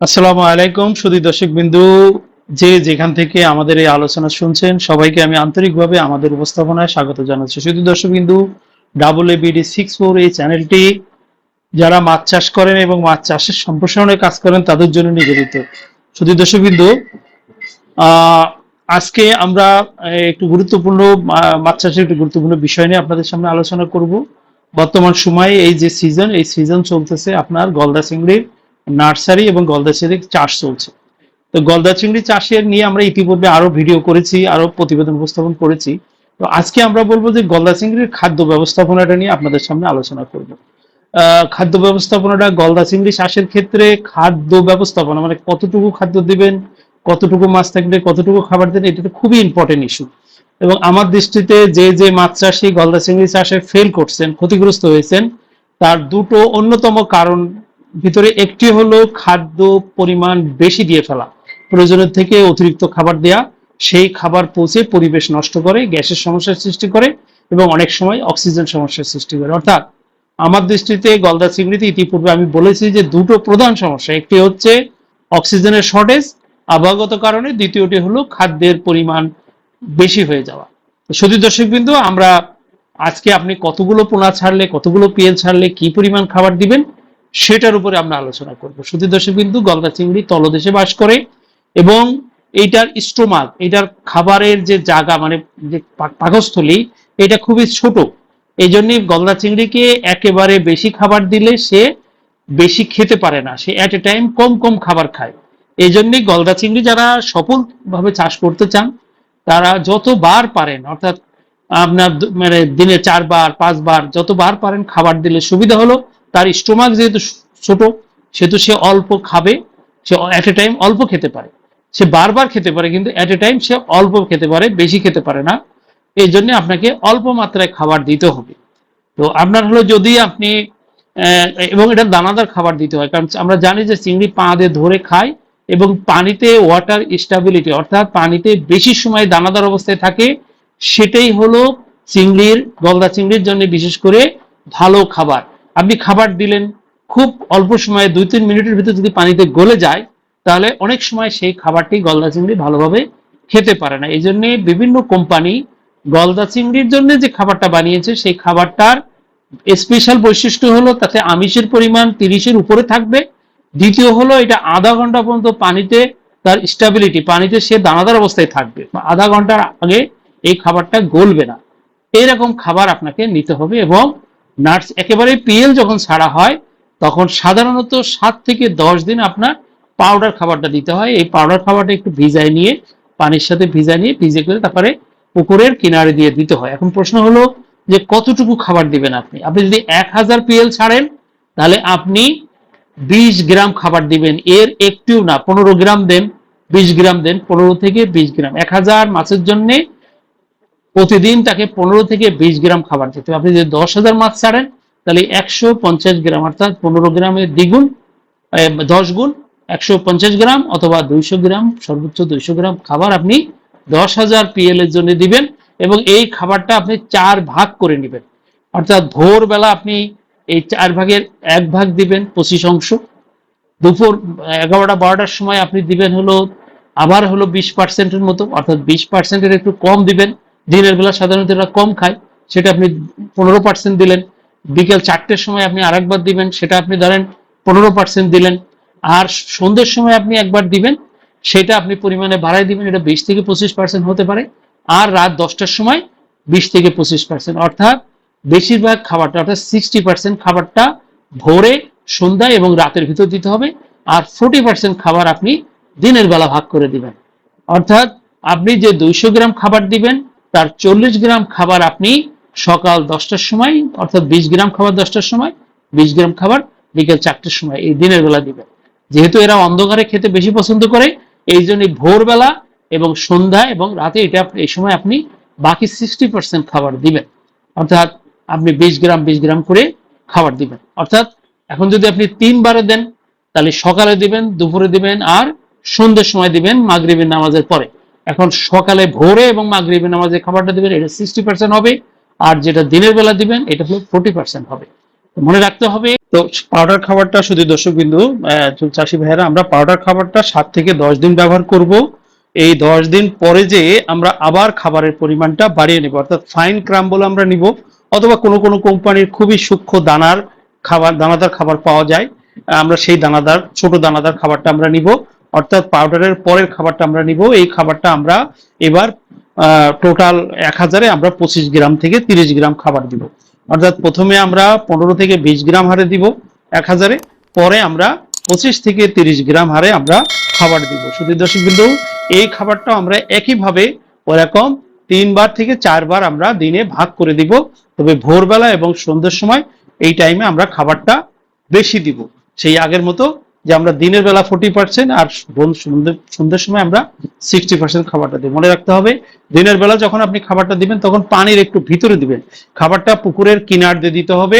আসসালামু আলাইকুম সুদী দর্শক বিন্দু যে যেখান থেকে আমাদের এই আলোচনা শুনছেন, সবাইকে আমি আন্তরিকভাবে আমাদের উপস্থাপনায় স্বাগত জানাচ্ছি। সুদী দর্শক বিন্দু double A BD six four এই চ্যানেলটি, যারা মাছ চাষ করেন এবং মাছ চাষের সম্প্রসারণে কাজ করেন, তাদের জন্য নিবেদিত। সুদী দর্শক বিন্দু আজকে আমরা একটু গুরুত্বপূর্ণ মাছ চাষের একটু গুরুত্বপূর্ণ বিষয় নিয়ে আপনাদের সামনে আলোচনা করব। বর্তমান সময়ে এই যে সিজন এই সিজন চলতেছে আপনার গলদা চিংড়ির। নার্সারি এবং গলদা চিংড়ির চাষ চলছে। তো গলদা চিংড়ি চাষের নিয়ে আমরা ইতিপূর্বে আরও ভিডিও করেছি, আরও প্রতিবেদন উপস্থাপন করেছি। তো আজকে আমরা বলব যে গলদা চিংড়ির খাদ্য ব্যবস্থাপনাটা নিয়ে আপনাদের সামনে আলোচনা করব। খাদ্য ব্যবস্থাপনাটা গলদা চিংড়ি চাষের ক্ষেত্রে খাদ্য ব্যবস্থাপনা মানে কতটুকু খাদ্য দিবেন, কতটুকু মাছ থাকবে, কতটুকু খাবার দেবেন, এটা খুবই ইম্পর্টেন্ট ইস্যু এবং আমার দৃষ্টিতে যে যে মাছ চাষি গলদা চিংড়ি চাষে ফেল করছেন, ক্ষতিগ্রস্ত হয়েছেন, তার দুটো অন্যতম কারণ ভিতরে একটি হলো খাদ্য পরিমাণ বেশি দিয়ে ফেলা। প্রয়োজনের থেকে অতিরিক্ত খাবার দেয়া, সেই খাবার পৌঁছে পরিবেশ নষ্ট করে, গ্যাসের সমস্যার সৃষ্টি করে এবং অনেক সময় অক্সিজেন সমস্যার সৃষ্টি করে। অর্থাৎ আমার দৃষ্টিতে গলদা চিংড়িতে ইতিপূর্বে আমি বলেছি যে দুটো প্রধান সমস্যা, একটি হচ্ছে অক্সিজেনের শর্টেজ, আবহাওয়াগত কারণে দ্বিতীয়টি হলো খাদ্যের পরিমাণ বেশি হয়ে যাওয়া। সতী দর্শক বিন্দু, আমরা আজকে আপনি কতগুলো পোনা ছাড়লে, কতগুলো পিএল ছাড়লে কি পরিমাণ খাবার দিবেন সেটার উপরে আমরা আলোচনা করব। সতী দর্শক বিন্দু গলদা চিংড়ি তলদেশে বাস করে এবং এইটার স্টোমাক এটার খাবারের যে জায়গা মানে যে পাকস্থলী, এটা খুবই ছোট। এই জন্যই গলদা চিংড়িকে একেবারে বেশি খাবার দিলে সে বেশি খেতে পারে না। সে অ্যাট এ টাইম কম কম খাবার খায়। এই জন্যই গলদা চিংড়ি যারা সফলভাবে চাষ করতে চান, তারা যতবার পারেন, অর্থাৎ আপনার মানে দিনে চারবার, পাঁচবার, যতবার পারেন খাবার দিলে সুবিধা হলো। তার স্টোমাক যেহেতু ছোট, সেহেতু সে অল্প খাবে, সে অ্যাট এ টাইম অল্প খেতে পারে। সে বারবার খেতে পারে, কিন্তু অ্যাট এ টাইম সে অল্প খেতে পারে, বেশি খেতে পারে না। এই জন্য আপনাকে অল্প মাত্রায় খাবার দিতে হবে। তো আপনার হলো যদি আপনি এবং এটা দানাদার খাবার দিতে হয়, কারণ আমরা জানি যে চিংড়ি পা দিয়ে ধরে খায় এবং পানিতে ওয়াটার স্টাবিলিটি অর্থাৎ পানিতে বেশি সময় দানাদার অবস্থায় থাকে, সেটাই হলো চিংড়ির, গলদা চিংড়ির জন্য বিশেষ করে ভালো খাবার। আপনি খাবার দিলেন, খুব অল্প সময়ে দুই তিন মিনিটের ভিতরে যদি পানিতে গলে যায়, তাহলে অনেক সময় সেই খাবারটি গলদা চিংড়ি ভালোভাবে খেতে পারে না। এই জন্যে বিভিন্ন কোম্পানি গলদা চিংড়ির জন্য যে খাবারটা বানিয়েছে, সেই খাবারটার স্পেশাল বৈশিষ্ট্য হলো তাতে আমিষের পরিমাণ তিরিশের উপরে থাকবে। দ্বিতীয় হলো এটা আধা ঘণ্টা পর্যন্ত পানিতে তার স্টেবিলিটি পানিতে সে দানাদার অবস্থায় থাকবে। আধা ঘণ্টার আগে এই খাবারটা গলবে না। এইরকম খাবার আপনাকে নিতে হবে এবং নার্স একেবারে পিএল যখন ছাড়া হয়, তখন সাধারণত সাত থেকে দশ দিন আপনার পাউডার খাবারটা দিতে হয়। এই পাউডার খাবারটা একটু ভিজায় নিয়ে, পানির সাথে ভিজা নিয়ে ভিজে করে তারপরে পুকুরের কিনারে দিয়ে দিতে হয়। এখন প্রশ্ন হলো যে কতটুকু খাবার দিবেন আপনি? আপনি যদি এক হাজার পিএল ছাড়েন, তাহলে আপনি বিশ গ্রাম খাবার দিবেন। এর একটিও না, পনেরো গ্রাম দেন, বিশ গ্রাম দেন, পনেরো থেকে বিশ গ্রাম। এক হাজার মাছের জন্য প্রতিদিন তাকে পনেরো থেকে বিশ গ্রাম খাবার দিতে হবে। আপনি যদি দশ হাজার মাছ ছাড়েন, তাহলে একশো পঞ্চাশ গ্রাম, অর্থাৎ পনেরো গ্রামের দ্বিগুণ দশ গুণ একশো পঞ্চাশ গ্রাম অথবা দুইশো গ্রাম, সর্বোচ্চ দুইশো গ্রাম খাবার আপনি দশ হাজার পিএল এর জন্য দিবেন এবং এই খাবারটা আপনি চার ভাগ করে নেবেন। অর্থাৎ ভোরবেলা আপনি এই চার ভাগের এক ভাগ দিবেন পঁচিশ অংশ। দুপুর, এগারোটা, বারোটার সময় আপনি দিবেন হলো, আবার হলো বিশ পার্সেন্টের মতো, অর্থাৎ বিশ পার্সেন্টের একটু কম দিবেন। দিনের বেলা সাধারণত এরা কম খায়, সেটা আপনি পনেরো পার্সেন্ট দিলেন। বিকেল চারটের সময় আপনি আরেকবার দিবেন, সেটা আপনি ধরেন পনেরো পার্সেন্ট দিলেন। আর সন্ধ্যের সময় আপনি একবার দিবেন, সেটা আপনি পরিমাণে বাড়াই দিবেন, এটা বিশ থেকে পঁচিশ পার্সেন্ট হতে পারে। আর রাত দশটার সময় বিশ থেকে পঁচিশ পার্সেন্ট অর্থাৎ বেশিরভাগ খাবারটা, অর্থাৎ সিক্সটি পার্সেন্ট খাবারটা ভোরে, সন্ধ্যায় এবং রাতের ভিতর দিতে হবে। আর ফোর্টি পার্সেন্ট খাবার আপনি দিনের বেলা ভাগ করে দিবেন। অর্থাৎ আপনি যে দুইশো গ্রাম খাবার দিবেন তার চল্লিশ গ্রাম খাবার আপনি সকাল দশটার সময়, অর্থাৎ বিশ গ্রাম খাবার দশটার সময়, বিশ গ্রাম খাবার বিকেল চারটের সময়, এই দিনের বেলা দিবেন। যেহেতু এরা অন্ধকারে খেতে বেশি পছন্দ করে, এই জন্য ভোরবেলা এবং সন্ধ্যা এবং রাতে এটা এই সময় আপনি বাকি সিক্সটি পার্সেন্ট খাবার দিবেন। অর্থাৎ আপনি বিশ গ্রাম বিশ গ্রাম করে খাবার দিবেন। অর্থাৎ এখন যদি আপনি তিনবারে দেন, তাহলে সকালে দিবেন, দুপুরে দিবেন আর সন্ধ্যের সময় দিবেন, মাগরিবের নামাজের পরে। এখন সকালে ভোরে এবং মাগরিবের নামাজে খাবারটা দিবেন, এটা সিক্সটি পার্সেন্ট হবে। আর যেটা দিনের বেলা দিবেন, এটা হলো ফোর্টি পার্সেন্ট হবে। মনে রাখতে হবে, তো তো পাউডার খাবারটা শুধু দর্শক বিন্দু চাষি ভাইয়েরা, আমরা পাউডার খাবারটা সাত থেকে দশ দিন ব্যবহার করব। এই দশ দিন পরে যে আমরা আবার খাবারের পরিমাণটা বাড়িয়ে নেব। অর্থাৎ ফাইন ক্রাম বলে আমরা নিব, অথবা কোনো কোনো কোম্পানির খুবই সূক্ষ্ম দানার খাবার, দানাদার খাবার পাওয়া যায়। আমরা সেই দানাদার, ছোট দানাদার খাবারটা আমরা নিব। অর্থাৎ পাউডারের পরের খাবারটা আমরা নিব। এই খাবারটা আমরা এবার টোটাল এক হাজারে আমরা পঁচিশ গ্রাম থেকে তিরিশ গ্রাম খাবার দিব। অর্থাৎ প্রথমে আমরা পনেরো থেকে বিশ গ্রাম হারে দিব এক হাজারে। পরে আমরা পঁচিশ থেকে তিরিশ গ্রাম হারে আমরা খাবার দিব। শুধু দর্শক বিন্দু, এই খাবারটা আমরা একইভাবে ওরকম তিনবার থেকে চারবার আমরা দিনে ভাগ করে দিব। তবে ভোরবেলা এবং সন্ধ্যের সময় এই টাইমে আমরা খাবারটা বেশি দিব। সেই আগের মতো যে আমরা দিনের বেলা ফোর্টি পার্সেন্ট আর সন্ধ্যের সময় আমরা সিক্সটি পার্সেন্ট খাবারটা দিই। মনে রাখতে হবে, দিনের বেলা যখন আপনি খাবারটা দিবেন, তখন পানির একটু ভিতরে দিবেন। খাবারটা পুকুরের কিনার দিয়ে দিতে হবে,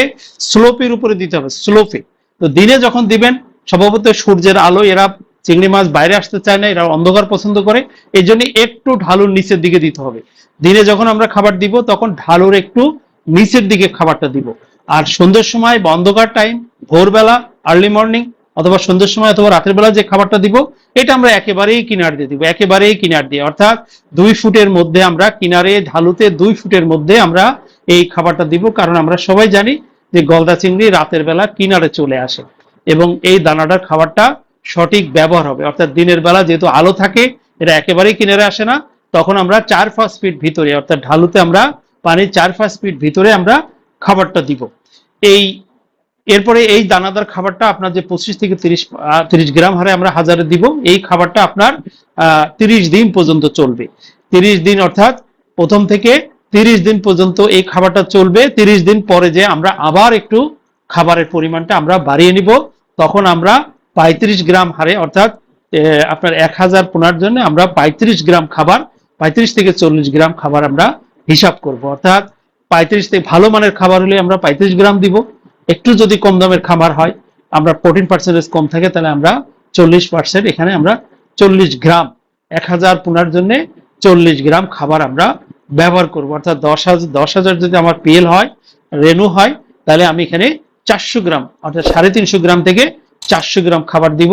স্লোপের উপরে দিতে হবে, স্লোপে। তো দিনে যখন দিবেন সম্ভবত সূর্যের আলো, এরা চিংড়ি মাছ বাইরে আসতে চায় না এরা অন্ধকার পছন্দ করে এই জন্য একটু ঢালুর নিচের দিকে দিতে হবে। দিনে যখন আমরা খাবার দিব, তখন ঢালুর একটু নিচের দিকে খাবারটা দিব। আর সন্ধ্যের সময় বা অন্ধকার টাইম ভোরবেলা আর্লি মর্নিং অথবা সন্ধ্যের সময় অথবা রাতের বেলা যে খাবারটা দিব, এটা আমরা একেবারেই কিনার দিয়ে দিব, একেবারেই কিনার দিয়ে। অর্থাৎ দুই ফুটের মধ্যে আমরা কিনারে, ঢালুতে দুই ফুটের মধ্যে আমরা এই খাবারটা দিব, কারণ আমরা সবাই জানি যে গলদা চিংড়ি রাতের বেলা কিনারে চলে আসে এবং এই দানাটার খাবারটা সঠিক ব্যবহার হবে। অর্থাৎ দিনের বেলা যেহেতু আলো থাকে, এটা একেবারেই কিনারে আসে না। তখন আমরা চার, পাঁচ ফিট ভিতরে, অর্থাৎ ঢালুতে আমরা পানির চার, পাঁচ ফিট ভিতরে আমরা খাবারটা দিব। এই এরপরে এই দানাদার খাবারটা আপনার যে পঁচিশ থেকে তিরিশ তিরিশ গ্রাম হারে আমরা হাজারে দিব, এই খাবারটা আপনার তিরিশ দিন পর্যন্ত চলবে। তিরিশ দিন অর্থাৎ প্রথম থেকে তিরিশ দিন পর্যন্ত এই খাবারটা চলবে। তিরিশ দিন পরে যে আমরা আবার একটু খাবারের পরিমাণটা আমরা বাড়িয়ে নিব, তখন আমরা পঁয়ত্রিশ গ্রাম হারে অর্থাৎ আপনার এক হাজার পোনার জন্য আমরা পঁয়ত্রিশ গ্রাম খাবার, পঁয়ত্রিশ থেকে চল্লিশ গ্রাম খাবার আমরা হিসাব করব। অর্থাৎ পঁয়ত্রিশ থেকে ভালো মানের খাবার হলে আমরা পঁয়ত্রিশ গ্রাম দিব। একটু যদি কম দামের খাবার হয়, আমরা প্রোটিন পার্সেন্টেজ কম থাকে, তাহলে আমরা চল্লিশ পার্সেন্ট এখানে আমরা চল্লিশ গ্রাম, এক হাজার পোনার জন্য চল্লিশ গ্রাম খাবার আমরা ব্যবহার করব। অর্থাৎ দশ হাজার দশ হাজার যদি আমার পিএল হয় রেনু হয়, তাহলে আমি এখানে চারশো গ্রাম, অর্থাৎ সাড়ে তিনশো গ্রাম থেকে চারশো গ্রাম খাবার দিব।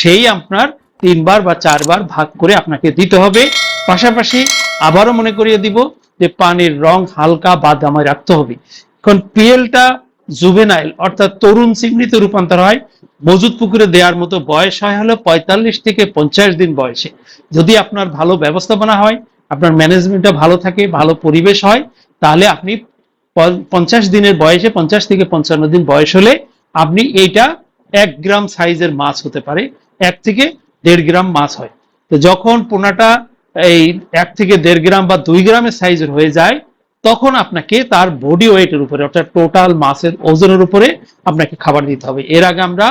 সেই আপনার তিনবার বা চারবার ভাগ করে আপনাকে দিতে হবে। পাশাপাশি আবারও মনে করিয়ে দিব যে পানির রং হালকা বাদামায় রাখতে হবে। এখন পিএলটা জুভেনাইল অর্থাৎ তরুণ চিংড়িতে রূপান্তর হয়, মজুদ পুকুরে দেওয়ার মতো বয়স হয় হলো পঁয়তাল্লিশ থেকে পঞ্চাশ দিন বয়সে। যদি আপনার ভালো ব্যবস্থাপনা হয়, আপনার ম্যানেজমেন্টটা ভালো থাকে, ভালো পরিবেশ হয়, তাহলে আপনি পঞ্চাশ দিনের বয়সে পঞ্চাশ থেকে পঞ্চান্ন দিন বয়স হলে আপনি এইটা এক গ্রাম সাইজের মাছ হতে পারে, এক থেকে দেড় গ্রাম মাছ হয়। তো যখন পোনাটা এই এক থেকে দেড় গ্রাম বা দুই গ্রামের সাইজের হয়ে যায় তখন আপনাকে তার বডি ওয়েটের উপরে, অর্থাৎ টোটাল মাছের ওজনের উপরে আপনাকে খাবার দিতে হবে। এর আগে আমরা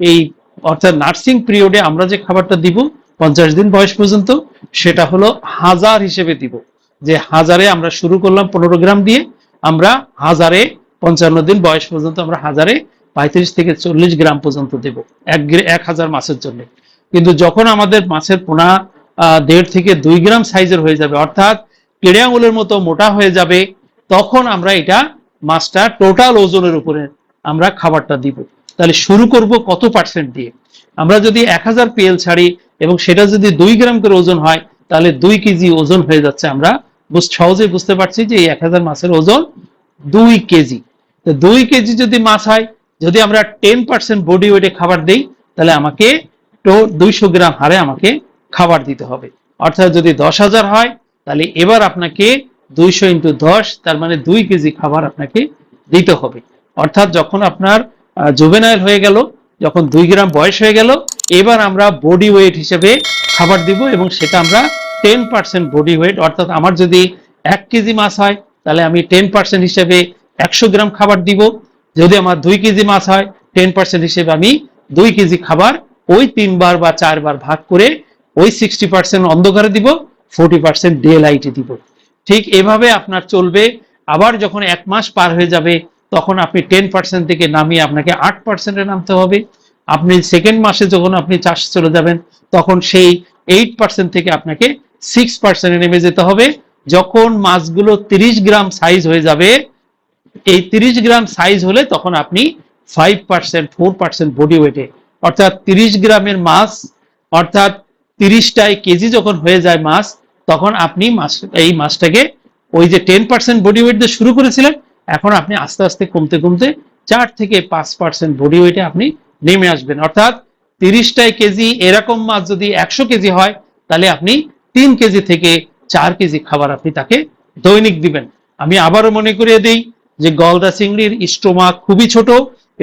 এই, অর্থাৎ নার্সিং পিরিয়ডে আমরা যে খাবারটা দিব, পঞ্চাশ দিন বয়স পর্যন্ত, সেটা হলো হাজার হিসেবে দিব। যে হাজারে আমরা শুরু করলাম পনেরো গ্রাম দিয়ে, আমরা হাজারে পঞ্চান্ন দিন বয়স পর্যন্ত আমরা হাজারে পঁয়ত্রিশ থেকে চল্লিশ গ্রাম পর্যন্ত দেব, এক এক হাজার মাছের জন্য। কিন্তু যখন আমাদের মাছের পোনা দেড় থেকে দুই গ্রাম সাইজের হয়ে যাবে, অর্থাৎ কেড়ে আঙুলের মতো মোটা হয়ে যাবে, তখন আমরা এটা মাছটা টোটাল ওজনের উপরে আমরা খাবারটা দিব। তাহলে শুরু করব কত পার্সেন্ট দিয়ে? আমরা যদি এক হাজার পিএল ছাড়ি এবং সেটা যদি দুই গ্রাম করে ওজন হয়, তাহলে দুই কেজি ওজন হয়ে যাচ্ছে আমরা সহজেই বুঝতে পারছি যে এই এক হাজার মাছের ওজন দুই কেজি। তো দুই কেজি যদি মাছ হয়, যদি আমরা টেন পার্সেন্ট বডি ওয়েটে খাবার দেই, তাহলে আমাকে দুইশো গ্রাম হারে আমাকে খাবার দিতে হবে। অর্থাৎ যদি দশ হাজার হয় তাহলে এবার আপনাকে দুইশো ইন্টু দশ, তার মানে দুই কেজি খাবার আপনাকে দিতে হবে। অর্থাৎ যখন আপনার জুভেনাইল হয়ে গেল, যখন দুই গ্রাম বয়স হয়ে গেল, এবার আমরা বডি ওয়েট হিসেবে খাবার দিব এবং সেটা আমরা টেন পার্সেন্ট বডি ওয়েট অর্থাৎ আমার যদি এক কেজি মাছ হয়, তাহলে আমি টেন পার্সেন্ট হিসেবে একশো গ্রাম খাবার দিব। যদি আমার দুই কেজি মাছ হয় টেন পার্সেন্ট হিসেবে আমি দুই কেজি খাবার ওই তিনবার বা চারবার ভাগ করে ওই সিক্সটি পার্সেন্ট অন্ধকারে দিব। ফোর্টি পার্সেন্ট ডে লাইটে দিব। ঠিক এভাবে আপনার চলবে। আবার যখন এক মাস পার হয়ে যাবে, তখন আপনি টেন পার্সেন্ট থেকে নামিয়ে আপনাকে আট পার্সেন্টে নামতে হবে। আপনি সেকেন্ড মাসে যখন আপনি চাষ চলে যাবেন, তখন সেই এইট পার্সেন্ট থেকে আপনাকে সিক্স পার্সেন্টে নেমে যেতে হবে। যখন মাছগুলো তিরিশ গ্রাম সাইজ হয়ে যাবে, এই তিরিশ গ্রাম সাইজ হলে তখন আপনি five percent four percent body ওয়েটে অর্থাৎ তিরিশ গ্রামের মাছ, অর্থাৎ তিরিশটায় কেজি যখন হয়ে যায় মাছ তখন আপনি মাছ এই মাছটাকে ওই যে টেন পার্সেন্ট বডি ওয়েট দিয়ে শুরু করেছিলেন, এখন আপনি আস্তে আস্তে কমতে কমতে চার থেকে পাঁচ পার্সেন্ট বডি ওয়েটে আপনি নেমে আসবেন। অর্থাৎ তিরিশটায় কেজি এরকম মাছ যদি একশো কেজি হয়, তাহলে আপনি তিন কেজি থেকে চার কেজি খাবার আপনি তাকে দৈনিক দিবেন। আমি আবারও মনে করিয়ে দিই যে গলদা চিংড়ির স্টোমা খুবই ছোট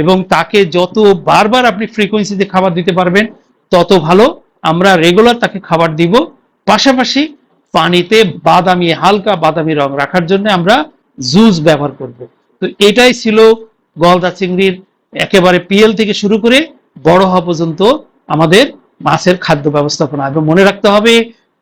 এবং তাকে যত বারবার আপনি ফ্রিকোয়েন্সিতে খাবার দিতে পারবেন, তত ভালো আমরা রেগুলার তাকে খাবার দিব। পাশাপাশি পানিতে বাদামি, হালকা বাদামি রং রাখার জন্য আমরা জুস ব্যবহার করব। তো এটাই ছিল গলদা চিংড়ির একেবারে পিএল থেকে শুরু করে বড় হওয়া পর্যন্ত আমাদের মাছের খাদ্য ব্যবস্থাপনা। এবং মনে রাখতে হবে,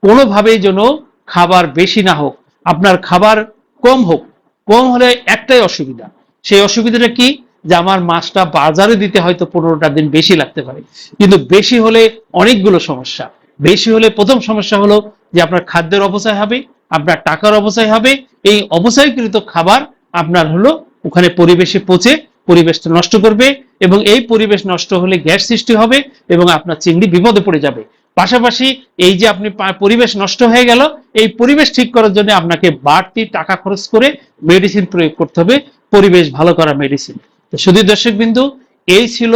কোনোভাবেই যেন খাবার বেশি না হোক, আপনার খাবার কম হোক, কম হলে একটাই অসুবিধা। সেই অসুবিধাটা কি? যে আমার মাছটা বাজারে দিতে হয়তো পনেরোটা দিন বেশি লাগতে পারে। কিন্তু বেশি হলে অনেকগুলো সমস্যা। বেশি হলে প্রথম সমস্যা হলো যে আপনার খাদ্যের অপচয় হবে, আপনার টাকার অপচয় হবে, এই অপচয়কৃত খাবার আপনার হলো ওখানে পরিবেশে পচে, পরিবেশটা নষ্ট করবে এবং এই পরিবেশ নষ্ট হলে গ্যাস সৃষ্টি হবে এবং আপনার চিংড়ি বিপদে পড়ে যাবে। পাশাপাশি এই যে আপনি পরিবেশ নষ্ট হয়ে গেল, এই পরিবেশ ঠিক করার জন্য আপনাকে বাড়তি টাকা খরচ করে মেডিসিন প্রয়োগ করতে হবে, পরিবেশ ভালো করা মেডিসিন শুধু দর্শক বিন্দু এই ছিল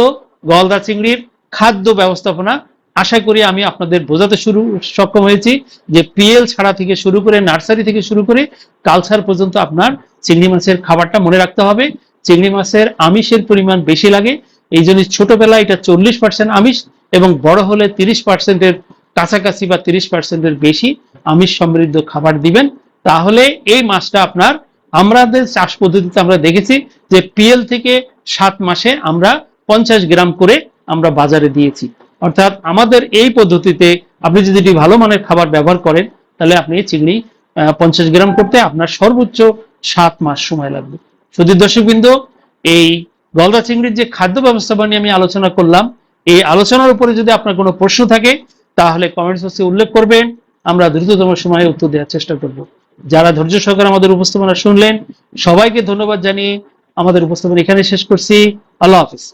গলদা চিংড়ির খাদ্য ব্যবস্থাপনা আশা করি আমি আপনাদের বোঝাতে শুরু সক্ষম হয়েছি যে পিএল ছাড়া থেকে শুরু করে নার্সারি থেকে শুরু করে কালচার পর্যন্ত আপনার চিংড়ি মাছের খাবারটা মনে রাখতে হবে। চিংড়ি মাছের আমিষের পরিমাণ বেশি লাগে। এই জন্য ছোটবেলায় এটা চল্লিশ পার্সেন্ট আমিষ এবং বড় হলে তিরিশ পার্সেন্টের কাছাকাছি বা তিরিশ পার্সেন্টের বেশি আমিষ সমৃদ্ধ খাবার দিবেন। তাহলে এই মাছটা আপনার আমাদের চাষ পদ্ধতিতে আমরা দেখেছি যে পিএল থেকে সাত মাসে আমরা পঞ্চাশ গ্রাম করে আমরা বাজারে দিয়েছি। অর্থাৎ আমাদের এই পদ্ধতিতে আপনি যদি একটি ভালো মানের খাবার ব্যবহার করেন, তাহলে আপনি চিংড়ি পঞ্চাশ গ্রাম করতে আপনার সর্বোচ্চ সাত মাস সময় লাগবে। শুধু দর্শকবৃন্দ, এই গলদা চিংড়ির যে খাদ্য ব্যবস্থাপনা নিয়ে আমি আলোচনা করলাম, এই আলোচনার উপরে যদি আপনার কোনো প্রশ্ন থাকে, তাহলে কমেন্টস বক্সে উল্লেখ করবেন। আমরা দ্রুততম সময়ে উত্তর দেওয়ার চেষ্টা করব। যারা ধৈর্য সহকারে আমাদের উপস্থাপনা শুনলেন, সবাইকে ধন্যবাদ জানিয়ে আমাদের উপস্থাপনা এখানে শেষ করছি। আল্লাহ হাফিজ।